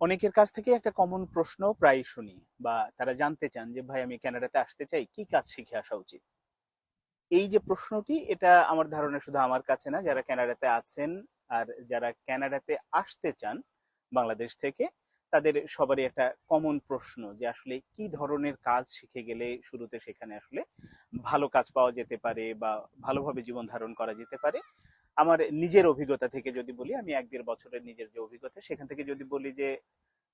অনেকের কাছ থেকে একটা কমন প্রশ্ন প্রায় শুনি বা তারা জানতে চান যে, ভাই, আমি কানাডাতে আসতে চাই, কি কাজ শিখে আসা উচিত? এই যে প্রশ্নটি, এটা আমার ধারণা শুধু আমার কাছে না, যারা কানাডাতে আছেন আর যারা কানাডাতে আসতে চান বাংলাদেশ থেকে, তাদের সবারই একটা কমন প্রশ্ন যে, আসলে কি ধরনের কাজ শিখে গেলে শুরুতে সেখানে আসলে ভালো কাজ পাওয়া যেতে পারে বা ভালোভাবে জীবন ধারণ করা যেতে পারে? আমার নিজের অভিজ্ঞতা থেকে যদি বলি, আমি এক দেড় বছরের নিজের যে অভিজ্ঞতা, সেখান থেকে যদি বলি যে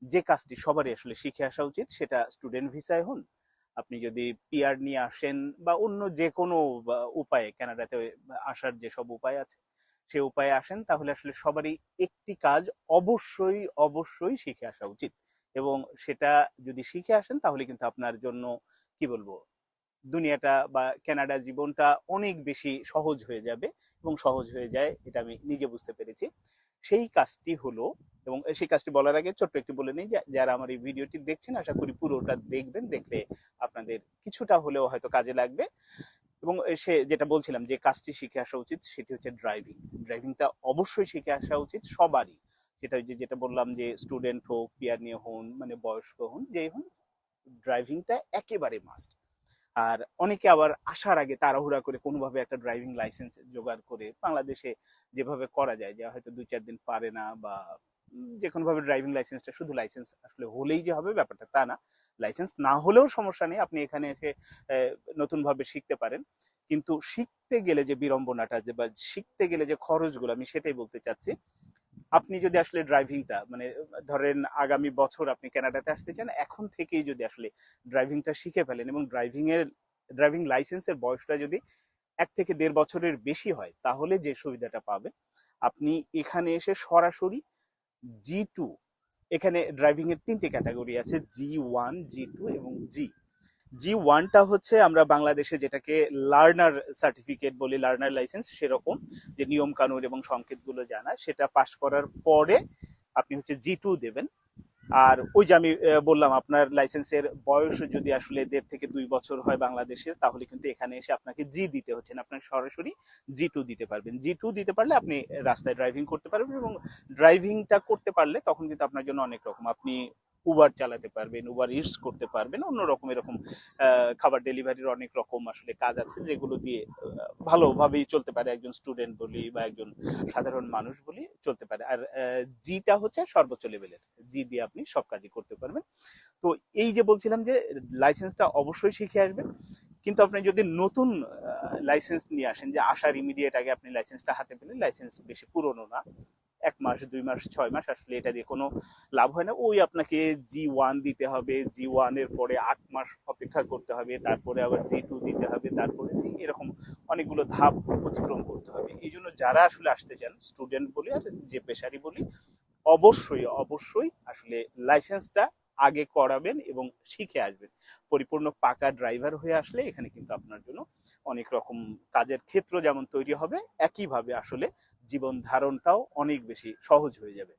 যে কাজটি সবারই আসলে শিখে আসা উচিত, সেটা স্টুডেন্ট ভিসায় হন, আপনি যদি পিয়ার নিয়ে আসেন বা অন্য যে কোনো উপায়ে কানাডাতে আসার যেসব উপায় আছে, সে উপায়ে আসেন, তাহলে আসলে সবারই একটি কাজ অবশ্যই অবশ্যই শিখে আসা উচিত। এবং সেটা যদি শিখে আসেন, তাহলে কিন্তু আপনার জন্য, কি বলব, দুনিয়াটা বা কানাডা জীবনটা অনেক বেশি সহজ হয়ে যাবে। এবং সহজ হয়ে যায়, এটা আমি নিজে বুঝতে পেরেছি। সেই কাজটি হলো এবং সেই কাজটি বলার আগে ছোট্ট একটু বলে নিই যারা আমার এই ভিডিওটি দেখছেন, আশা করি পুরোটা দেখবেন, দেখলে আপনাদের কিছুটা হলেও হয়তো কাজে লাগবে। এবং সে যেটা বলছিলাম যে, কাজটি শিখে আসা উচিত, সেটি হচ্ছে ড্রাইভিং ড্রাইভিংটা অবশ্যই শিখে আসা উচিত সবারই। সেটা যে, যেটা বললাম যে স্টুডেন্ট হোক পিয়ার নিয়ে হন মানে বয়স্ক হন, যেই হন ড্রাইভিংটা একেবারে মাস্ট আর অনেকে আবার আসার আগে তাড়াহুড়া করে কোনোভাবে একটা ড্রাইভিং লাইসেন্স জোগাড় করে বাংলাদেশে যেভাবে করা যায়, যে হয়তো দুই চার দিন পারে না বা যে কোনোভাবে ড্রাইভিং লাইসেন্সটা শুধু লাইসেন্স আসলে হলেই যে হবে ব্যাপারটা তা না। লাইসেন্স না হলেও সমস্যা নেই, আপনি এখানে এসে নতুন ভাবে শিখতে পারেন। কিন্তু শিখতে গেলে যে বিড়ম্বনাটা যে বা শিখতে গেলে যে খরচগুলো, আমি সেটাই বলতে চাচ্ছি। আপনি যদি আসলে ড্রাইভিংটা মানে ধরেন আগামী বছর আপনি কানাডাতে আসতে চান, এখন থেকেই যদি আসলে ড্রাইভিংটা শিখে ফেলেন এবং ড্রাইভিং এর ড্রাইভিং লাইসেন্সের বয়সটা যদি এক থেকে দেড় বছরের বেশি হয়, তাহলে যে সুবিধাটা পাবেন, আপনি এখানে এসে সরাসরি জি টু এখানে ড্রাইভিং এর তিনটে ক্যাটাগরি আছে জি ওয়ান জি টু এবং জি জি ওয়ানটা হচ্ছে আমরা বাংলাদেশে যেটাকে লার্নার সার্টিফিকেট বলি লার্নার লাইসেন্স সেরকম, যে নিয়ম কানুন এবং সংকেতগুলো জানা, সেটা পাশ করার পরে আপনি হচ্ছে জি টু দেবেন। আর ওই যে আমি বললাম আপনার লাইসেন্সের বয়স যদি আসলে দেড় থেকে দুই বছর হয় বাংলাদেশের, তাহলে কিন্তু এখানে এসে আপনাকে জি দিতে হচ্ছে না। আপনার সরাসরি জি টু দিতে পারবেন। জি টু দিতে পারলে আপনি রাস্তায় ড্রাইভিং করতে পারবেন এবং ড্রাইভিংটা করতে পারলে তখন কিন্তু আপনার জন্য অনেক রকম। আপনি উবার চালাতে পারবেন উবার ইটস করতে পারবেন, অন্য রকম এরকম খাবার ডেলিভারির অনেক রকম আসলে কাজ আছে যেগুলো দিয়ে ভালোভাবেই চলতে পারে। একজন স্টুডেন্ট বলি বা একজন সাধারণ মানুষ বলি চলতে পারে। আর জিটা হচ্ছে সর্বোচ্চ লেভেলের জি দিয়ে আপনি সব কাজই করতে পারবেন। তো এই যে বলছিলাম যে লাইসেন্সটা অবশ্যই শিখে আসবেন। কিন্তু আপনি যদি নতুন লাইসেন্স নিয়ে আসেন যে আসার ইমিডিয়েট আগে আপনি লাইসেন্সটা হাতে পেলেন লাইসেন্স বেশি পুরনো না। এক মাস, দুই মাস, ছয় মাস আসলে এটা দিয়ে কোনো লাভ হয় না। ওই আপনাকে জি ওয়ান দিতে হবে জি ওয়ানের পরে আট মাস অপেক্ষা করতে হবে, তারপরে আবার জি টু দিতে হবে, তারপরে জি এরকম অনেকগুলো ধাপ অতিক্রম করতে হবে। এই জন্য যারা আসলে আসতে চান স্টুডেন্ট বলি আর যে পেশারি বলি, অবশ্যই অবশ্যই আসলে লাইসেন্সটা আগে করাবেন এবং শিখে আসবেন। পরিপূর্ণ পাকা ড্রাইভার হয়ে আসলে এখানে কিন্তু আপনার জন্য অনেক রকম কাজের ক্ষেত্র যেমন তৈরি হবে, একইভাবে আসলে জীবন ধারণটাও অনেক বেশি সহজ হয়ে যাবে।